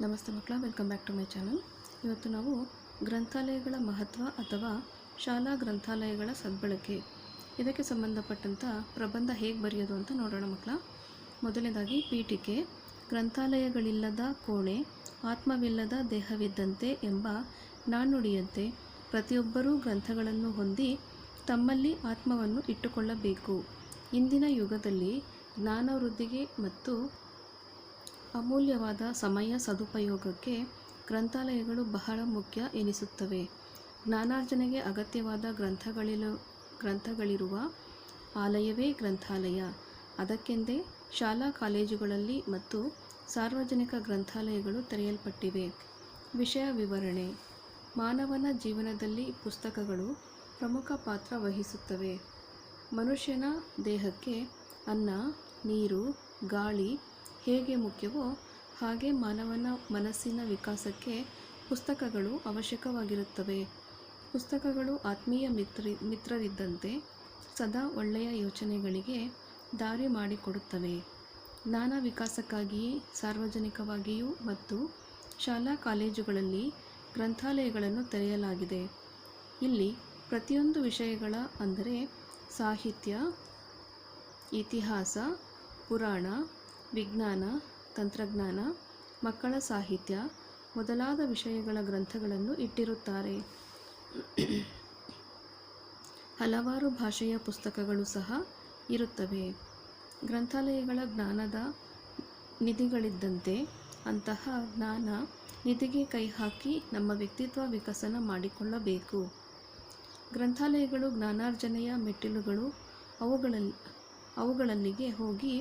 ನಮಸ್ತೆ ಮಕ್ಕಳ welcome back to my channel ಇವತ್ತು ನಾವು ಗ್ರಂಥಾಲಯಗಳ ಮಹತ್ವ ಅಥವಾ ಶಾಲಾ ಗ್ರಂಥಾಲಯಗಳ ಸದ್ಬಳಕೆ, ಇದಕ್ಕೆ ಸಂಬಂಧಪಟ್ಟಂಥ ಪ್ರಬಂಧ ಹೇಗೆ ಬರೆಯೋದು ಅಂತ ನೋಡೋಣ ಮಕ್ಕಳ. ಮೊದಲನೇದಾಗಿ, ಪೀಠಿಕೆ, ಗ್ರಂಥಾಲಯಗಳಿಲ್ಲದ ಕೋಣೆ, ಆತ್ಮವಿಲ್ಲದ ದೇಹವಿದ್ದಂತೆ ಎಂಬ ನಾಣ್ಣುಡಿಯಂತೆ ಪ್ರತಿಯೊಬ್ಬರೂ ಗ್ರಂಥಗಳನ್ನು ಹೊಂದಿ ತಮ್ಮಲ್ಲಿ ಆತ್ಮವನ್ನು ಇಟ್ಟುಕೊಳ್ಳಬೇಕು. ಇಂದಿನ ಯುಗದಲ್ಲಿ ಜ್ಞಾನವೃದ್ಧಿಗೆ ಮತ್ತು ಅಮೂಲ್ಯವಾದ ಸಮಯ ಸದುಪಯೋಗಕ್ಕೆ ಗ್ರಂಥಾಲಯಗಳು ಬಹಳ ಮುಖ್ಯ ಎನಿಸುತ್ತವೆ. ಜ್ಞಾನಾರ್ಜನೆಗೆ ಅಗತ್ಯವಾದ ಗ್ರಂಥಗಳಿಲು, ಗ್ರಂಥಗಳಿರುವ ಆಲಯವೇ ಗ್ರಂಥಾಲಯ. ಅದಕ್ಕೆಂದೇ ಶಾಲಾ ಕಾಲೇಜುಗಳಲ್ಲಿ ಮತ್ತು ಸಾರ್ವಜನಿಕ ಗ್ರಂಥಾಲಯಗಳು ತೆರೆಯಲ್ಪಟ್ಟಿವೆ. ವಿಷಯ ವಿವರಣೆ. ಮಾನವನ ಜೀವನದಲ್ಲಿ ಪುಸ್ತಕಗಳು ಪ್ರಮುಖ ಪಾತ್ರ ವಹಿಸುತ್ತವೆ. ಮನುಷ್ಯನ ದೇಹಕ್ಕೆ ಅನ್ನ, ನೀರು, ಗಾಳಿ ಹೇಗೆ ಮುಖ್ಯವೋ ಹಾಗೆ ಮಾನವನ ಮನಸ್ಸಿನ ವಿಕಾಸಕ್ಕೆ ಪುಸ್ತಕಗಳು ಅವಶ್ಯಕವಾಗಿರುತ್ತವೆ. ಪುಸ್ತಕಗಳು ಆತ್ಮೀಯ ಮಿತ್ರಿ, ಮಿತ್ರರಿದ್ದಂತೆ ಸದಾ ಒಳ್ಳೆಯ ಯೋಚನೆಗಳಿಗೆ ದಾರಿ ಮಾಡಿಕೊಡುತ್ತವೆ. ಜ್ಞಾನ ವಿಕಾಸಕ್ಕಾಗಿಯೇ, ಸಾರ್ವಜನಿಕವಾಗಿಯೂ ಮತ್ತು ಶಾಲಾ ಕಾಲೇಜುಗಳಲ್ಲಿ ಗ್ರಂಥಾಲಯಗಳನ್ನು ತೆರೆಯಲಾಗಿದೆ. ಇಲ್ಲಿ ಪ್ರತಿಯೊಂದು ವಿಷಯಗಳ ಅಂದರೆ ಸಾಹಿತ್ಯ, ಇತಿಹಾಸ, ಪುರಾಣ ವಿಜ್ಞಾನ, ತಂತ್ರಜ್ಞಾನ, ಮಕ್ಕಳ ಸಾಹಿತ್ಯ ಮೊದಲಾದ ವಿಷಯಗಳ ಗ್ರಂಥಗಳನ್ನು ಇಟ್ಟಿರುತ್ತಾರೆ. ಹಲವಾರು ಭಾಷೆಯ ಪುಸ್ತಕಗಳು ಸಹ ಇರುತ್ತವೆ. ಗ್ರಂಥಾಲಯಗಳ ಜ್ಞಾನದ ನಿಧಿಗಳಿದ್ದಂತೆ ಅಂತಹ ಜ್ಞಾನ ನಿಧಿಗೆ ಕೈ ಹಾಕಿ ನಮ್ಮ ವ್ಯಕ್ತಿತ್ವ ವಿಕಸನ ಮಾಡಿಕೊಳ್ಳಬೇಕು. ಗ್ರಂಥಾಲಯಗಳು ಜ್ಞಾನಾರ್ಜನೆಯ ಮೆಟ್ಟಿಲುಗಳು ಅವುಗಳಲ್ಲಿ ಅವುಗಳಲ್ಲಿಗೆ ಹೋಗಿ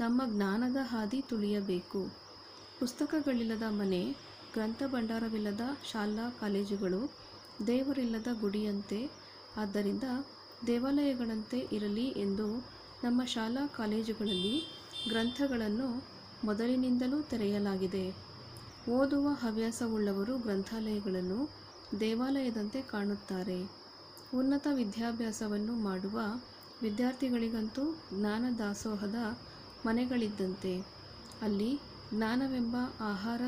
ನಮ್ಮ ಜ್ಞಾನದ ಹಾದಿ ತುಳಿಯಬೇಕು. ಪುಸ್ತಕಗಳಿಲ್ಲದ ಮನೆ, ಗ್ರಂಥ ಭಂಡಾರವಿಲ್ಲದ ಶಾಲಾ ಕಾಲೇಜುಗಳು, ದೇವರಿಲ್ಲದ ಗುಡಿಯಂತೆ, ಆದ್ದರಿಂದ ದೇವಾಲಯಗಳಂತೆ ಇರಲಿ ಎಂದು ನಮ್ಮ ಶಾಲಾ ಕಾಲೇಜುಗಳಲ್ಲಿ ಗ್ರಂಥಗಳನ್ನು ಮೊದಲಿನಿಂದಲೂ ತೆರೆಯಲಾಗಿದೆ. ಓದುವ ಹವ್ಯಾಸವುಳ್ಳವರು ಗ್ರಂಥಾಲಯಗಳನ್ನು ದೇವಾಲಯದಂತೆ ಕಾಣುತ್ತಾರೆ. ಉನ್ನತ ವಿದ್ಯಾಭ್ಯಾಸವನ್ನು ಮಾಡುವ ವಿದ್ಯಾರ್ಥಿಗಳಿಗಂತೂ ಜ್ಞಾನ ದಾಸೋಹದ ಮನೆಗಳಿದ್ದಂತೆ ಅಲ್ಲಿ ಜ್ಞಾನವೆಂಬ ಆಹಾರ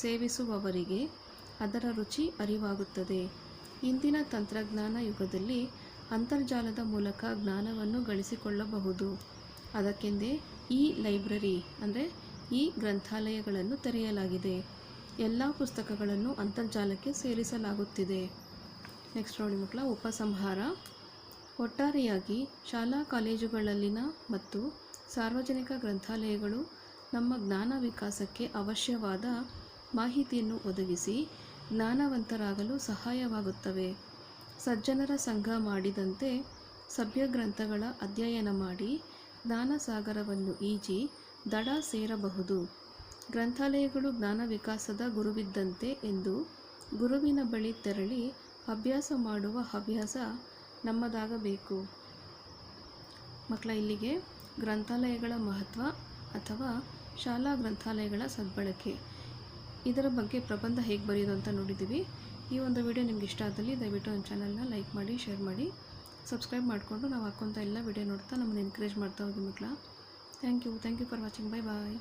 ಸೇವಿಸುವವರಿಗೆ ಅದರ ರುಚಿ ಅರಿವಾಗುತ್ತದೆ. ಇಂದಿನ ತಂತ್ರಜ್ಞಾನ ಯುಗದಲ್ಲಿ ಅಂತರ್ಜಾಲದ ಮೂಲಕ ಜ್ಞಾನವನ್ನು ಗಳಿಸಿಕೊಳ್ಳಬಹುದು. ಅದಕ್ಕೆಂದೇ ಈ ಲೈಬ್ರರಿ ಅಂದರೆ ಈ ಗ್ರಂಥಾಲಯಗಳನ್ನು ತೆರೆಯಲಾಗಿದೆ. ಎಲ್ಲ ಪುಸ್ತಕಗಳನ್ನು ಅಂತರ್ಜಾಲಕ್ಕೆ ಸೇರಿಸಲಾಗುತ್ತಿದೆ. ನೆಕ್ಸ್ಟ್ ನೋಡಿ ಮಕ್ಕಳ ಉಪಸಂಹಾರ. ಒಟ್ಟಾರೆಯಾಗಿ ಶಾಲಾ ಕಾಲೇಜುಗಳಲ್ಲಿನ ಮತ್ತು ಸಾರ್ವಜನಿಕ ಗ್ರಂಥಾಲಯಗಳು ನಮ್ಮ ಜ್ಞಾನ ವಿಕಾಸಕ್ಕೆ ಅವಶ್ಯವಾದ ಮಾಹಿತಿಯನ್ನು ಒದಗಿಸಿ ಜ್ಞಾನವಂತರಾಗಲು ಸಹಾಯವಾಗುತ್ತವೆ. ಸಜ್ಜನರ ಸಂಘ ಮಾಡಿದಂತೆ ಸಭ್ಯ ಗ್ರಂಥಗಳ ಅಧ್ಯಯನ ಮಾಡಿ ಜ್ಞಾನಸಾಗರವನ್ನು ಈಜಿ ದಡ ಸೇರಬಹುದು. ಗ್ರಂಥಾಲಯಗಳು ಜ್ಞಾನ ವಿಕಾಸದ ಗುರುವಿದ್ದಂತೆ ಎಂದು ಗುರುವಿನ ಬಳಿ ತೆರಳಿ ಅಭ್ಯಾಸ ಮಾಡುವ ಹವ್ಯಾಸ ನಮ್ಮದಾಗಬೇಕು. ಮಕ್ಕಳ, ಇಲ್ಲಿಗೆ ಗ್ರಂಥಾಲಯಗಳ ಮಹತ್ವ ಅಥವಾ ಶಾಲಾ ಗ್ರಂಥಾಲಯಗಳ ಸದ್ಬಳಕೆ. ಇದರ ಬಗ್ಗೆ ಪ್ರಬಂಧ ಹೇಗೆ ಬರೆಯೋದು ಅಂತ ನೋಡಿದ್ದೀವಿ. ಈ ಒಂದು ವಿಡಿಯೋ ನಿಮ್ಗೆ ಇಷ್ಟ ಆದಲ್ಲಿ ದಯವಿಟ್ಟು ನನ್ನ ಚಾನಲ್ನ ಲೈಕ್ ಮಾಡಿ, ಶೇರ್ ಮಾಡಿ, ಸಬ್ಸ್ಕ್ರೈಬ್ ಮಾಡಿಕೊಂಡು ನಾವು ಹಾಕೋಂಥ ಎಲ್ಲ ವಿಡಿಯೋ ನೋಡ್ತಾ ನಮ್ಮನ್ನು ಎನ್ಕರೇಜ್ ಮಾಡ್ತಾ ಹೋಗಿ ಮಕ್ಕಳ. Thank you thank you for watching bye bye